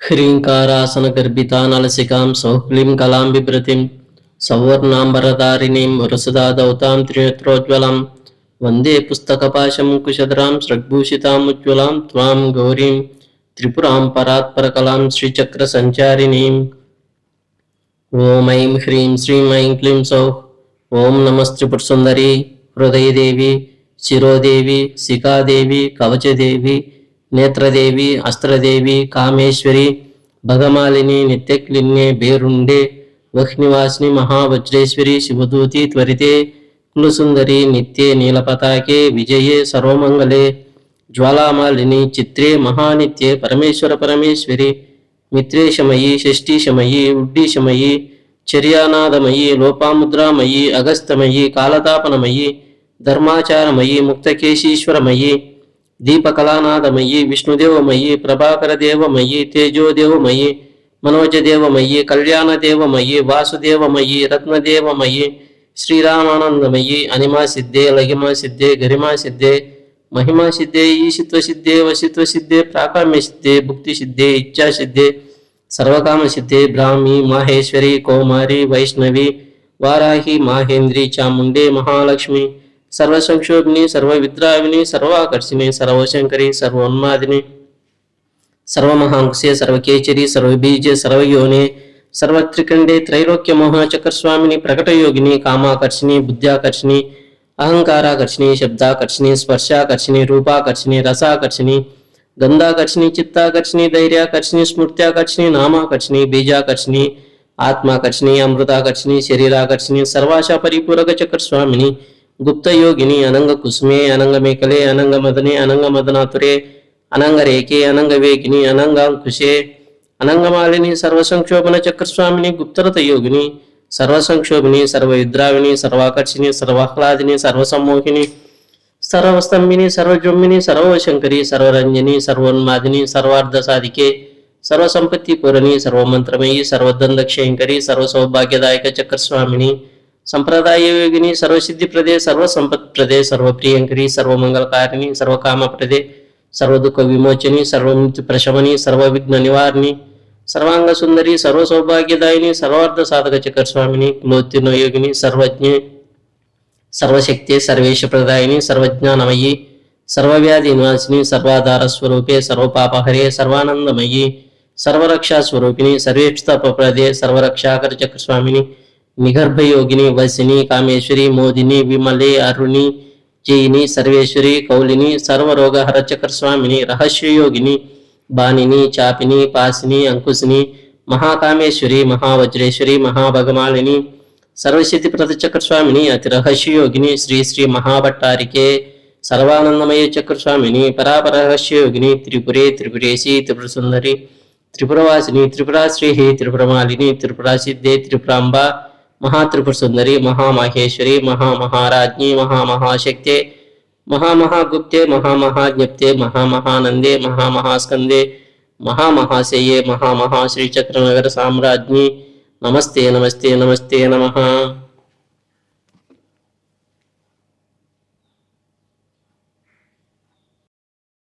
హ్రీంకారాసనగర్భితానలసికాం సౌక్లీం కలాం బిభ్రతిం సౌవర్ణాంబరధారిణీం వరసుదాదౌతాం త్రినేత్రోజ్వలం వందే పుస్తకపాశం కుశధరాం స్రగ్భూషితాముజ్వలాం త్వాం గౌరీం త్రిపురాం పరాత్పరకలాం శ్రీచక్ర సంచారిణీం ఓం ఐం హ్రీం శ్రీం ఐం క్లీం సౌః ఓం నమస్త్రిపుర సుందరి హృదయదేవి శిరోదేవి శిఖాదేవి కవచదేవి నేత్రదేవి అస్త్రదేవి కామేశ్వరి భగమాలిని నిత్యక్లిన్నే బేరుండే వహ్నివాసిని మహావజ్రేశ్వరి శివదూతి త్వరితే కులసుందరి నిత్యే నీలపతాకే విజయే సర్వమంగళే జ్వాలామాలిని చిత్రే మహానిత్యే పరమేశ్వర పరమేశ్వరి మిత్రేశమయీ షష్ఠీశమయీ ఉడ్డీశమయీ చర్యానాదమయీ లోపాముద్రామయీ అగస్తమయీ కాలతాపనమయీ ధర్మాచారమయీ ముక్తకేశీశ్వరమయీ దీపకళానాదమయ్యి విష్ణుదేవమయ్యి ప్రభాకర దేవమయ్యి తేజోదేవమయ్యి మనోజదేవమయ్యి కళ్యాణదేవమయ్యి వాసుదేవమయ్యి రత్నదేవమయ్యి శ్రీరామానందమయ్యి అనిమా సిద్ధే లగిమా సిద్ధే గరిమా సిద్ధే మహిమా సిద్ధే ఈశిత్వ సిద్ధే వశిత్వ సిద్ధే ప్రాకామ్య సిద్ధే భుక్తి సిద్ధే ఇచ్ఛా సిద్ధే సర్వకామ సిద్ధే బ్రాహ్మి మాహేశ్వరి కౌమారి వైష్ణవి వారాహి మాహేంద్రి చాముండే మహాలక్ష్మి సర్వసంక్షోభిని సర్వవిద్రావిని సర్వాకర్షిణి సర్వశంకరి సర్వోన్మాదిని సర్వమహాంకుశే సర్వకేచరి సర్వబీజ సర్వయోని సర్వత్రికండే త్రైలోక్య మహాచక్రస్వామిని ప్రకటయోగిని కామాకర్షిణి బుద్ధ్యాకర్షిణి అహంకారాకర్షిణి శబ్దాకర్షిణి స్పర్శాకర్షిణి రూపాకర్షిణి రసాకర్షిణి గంధాకర్షిణి చిత్తాకర్షిణి ధైర్యాకర్షిణి స్మృత్యాకర్షిణి నామాకర్షిణి బీజాకర్షిణి ఆత్మాకర్షిణి అమృతాకర్షిణి శరీరాకర్షిణి సర్వాశ పరిపూరక చక్రస్వామిని గుప్తయోగిని అనంగ కుసుమే అనంగ మేకలే అనంగ మదనే అనంగ మదనాతురే అనంగ రేఖే అనంగ వేగిని అనంగాంకుశే అనంగమాలిని సర్వసంక్షోభన చక్రస్వామిని గుప్తరత యోగిని సర్వసంక్షోభిని సర్వయుద్రావిని సర్వాకర్షిణి సర్వాహ్లాదిని సర్వసమ్మోహిని సర్వస్తంభిని సర్వజొమ్మిని సర్వశంకరి సర్వరంజని సర్వోన్మాదిని సర్వార్ధ సాధికే సర్వసంపత్తి పూరణి సర్వమంత్రమయి సర్వదందక్షయంకరి సర్వసౌభాగ్యదాయక చక్రస్వామిని సంప్రదాయ యోగిని సర్వసిద్ధిప్రదే సర్వసంపత్ప్రదే సర్వప్రియంకరి సర్వమంగళకారిణి సర్వకామ ప్రదే సర్వదుఃఖ విమోచని సర్వమృత్యు ప్రశమని సర్వవిఘ్న నివారిణి సర్వాంగ సుందరి సర్వ సౌభాగ్యదాయిని సర్వార్థ సాధక చక్రస్వామిని కులోత్తిర్ణ యోగిని సర్వజ్ఞ సర్వశక్తి సర్వేశ ప్రదాయిని సర్వజ్ఞానమయి సర్వవ్యాధి నివాసిని సర్వాధార స్వరూపే సర్వపాపహరే సర్వానందమయి సర్వరక్షా స్వరూపిణి సర్వేప్స్తపప్రదే సర్వరక్షాకర చక్రస్వామిని నిగర్భయోగిని వసిని కామేశ్వరి మోదిని విమలి అరుణి జయిని సర్వేశ్వరి కౌలిని సర్వరోగహర చక్రస్వామిని రహస్యయోగిని బాణిని చాపిని పాసిని అంకుశిని మహాకామేశ్వరి మహావజ్రేశ్వరి మహాభగమాలిని సర్వశక్తి ప్రత చక్రస్వామిని అతి రహస్యయోగిని శ్రీ శ్రీ మహాభట్టారికే సర్వానందమయ చక్రస్వామిని పరాపరహస్యయోగిని త్రిపురే త్రిపురేశి త్రిపుర సుందరి త్రిపురవాసిని త్రిపురాశ్రీహి త్రిపురమాలిని త్రిపురా సిద్ధే త్రిపురాంబ మహాత్రిపుర సుందరి మహామహేశ్వరి మహామహారాజ్ఞి మహామహాశక్తే మహామహాగుప్తే మహామహాజ్ఞప్తే మహామహానందే మహామహాస్కందే మహామహాశయే మహామహాశ్రీచక్రనగర సామ్రాజ్ఞి నమస్తే నమస్తే నమస్తే నమః